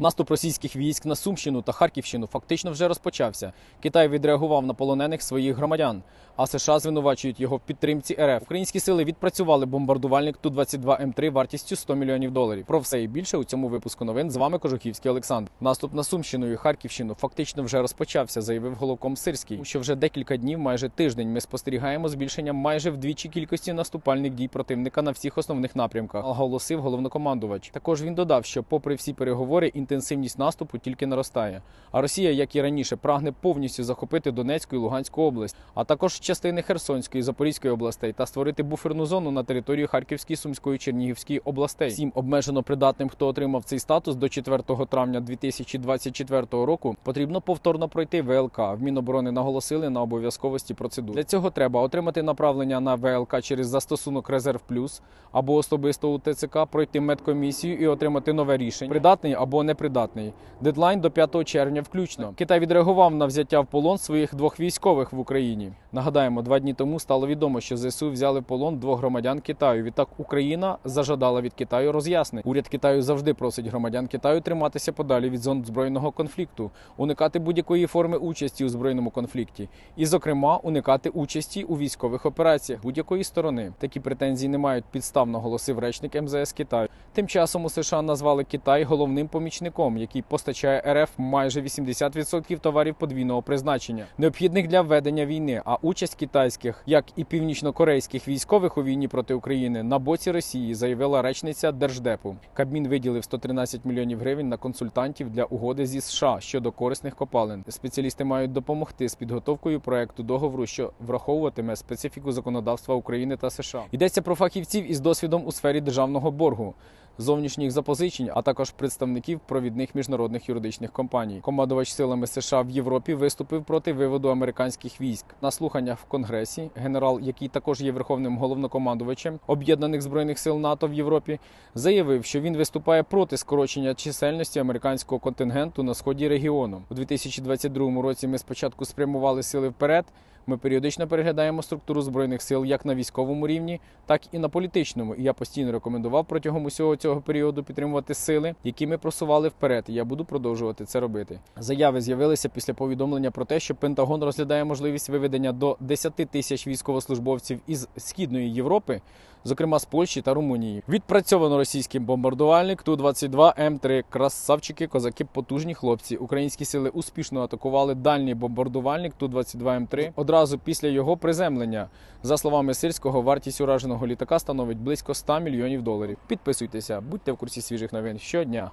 Наступ російських військ на Сумщину та Харківщину фактично вже розпочався. Китай відреагував на полонених своїх громадян, а США звинувачують його в підтримці РФ. Українські сили відпрацювали бомбардувальник Ту-22 М3 вартістю 100 мільйонів доларів. Про все і більше у цьому випуску новин з вами Кожухівський Олександр. Наступ на Сумщину і Харківщину фактично вже розпочався, заявив головком Сирський. Що вже декілька днів, майже тиждень, ми спостерігаємо збільшення майже вдвічі кількості наступальних дій противника на всіх основних напрямках, оголосив головнокомандувач. Також він додав, що, попри всі переговори, інтенсивність наступу тільки наростає. А Росія, як і раніше, прагне повністю захопити Донецьку і Луганську область, а також частини Херсонської, і Запорізької областей та створити буферну зону на території Харківської, Сумської, Чернігівської областей. Всім обмежено придатним, хто отримав цей статус до 4 травня 2024 року, потрібно повторно пройти ВЛК. В Міноборони наголосили на обов'язковості процедур. Для цього треба отримати направлення на ВЛК через застосунок Резерв Плюс або особисто у ТЦК, пройти медкомісію і отримати нове рішення. Придатний або непридатний. Дедлайн до 5 червня включно. Китай відреагував на взяття в полон своїх двох військових в Україні. Нагадаємо, два дні тому стало відомо, що ЗСУ взяли в полон двох громадян Китаю. Відтак Україна зажадала від Китаю роз'яснень. Уряд Китаю завжди просить громадян Китаю триматися подалі від зон збройного конфлікту, уникати будь-якої форми участі у збройному конфлікті, і, зокрема, уникати участі у військових операціях будь-якої сторони. Такі претензії не мають підстав, наголосив речник МЗС Китаю. Тим часом у США назвали Китай головним помічником, який постачає РФ майже 80% товарів подвійного призначення, необхідних для ведення війни. А участь китайських, як і північнокорейських військових у війні проти України на боці Росії, заявила речниця Держдепу. Кабмін виділив 113 мільйонів гривень на консультантів для угоди зі США щодо корисних копалин. Спеціалісти мають допомогти з підготовкою проекту договору, що враховуватиме специфіку законодавства України та США. Йдеться про фахівців із досвідом у сфері державного боргу. Зовнішніх запозичень, а також представників провідних міжнародних юридичних компаній. Командувач силами США в Європі виступив проти виводу американських військ на слуханнях в Конгресі. Генерал, який також є верховним головнокомандувачем об'єднаних збройних сил НАТО в Європі, заявив, що він виступає проти скорочення чисельності американського контингенту на сході регіону. У 2022 році ми спочатку спрямували сили вперед. Ми періодично переглядаємо структуру збройних сил як на військовому рівні, так і на політичному. І я постійно рекомендував протягом усього цього періоду підтримувати сили, які ми просували вперед. І я буду продовжувати це робити. Заяви з'явилися після повідомлення про те, що Пентагон розглядає можливість виведення до 10 тисяч військовослужбовців із східної Європи, зокрема з Польщі та Румунії. Відпрацьовано російський бомбардувальник Ту-22 М3. Красавчики, козаки, потужні хлопці. Українські сили успішно атакували дальній бомбардувальник Ту-22 М3 одразу після його приземлення. За словами Сирського, вартість ураженого літака становить близько 100 мільйонів доларів. Підписуйтеся, будьте в курсі свіжих новин щодня.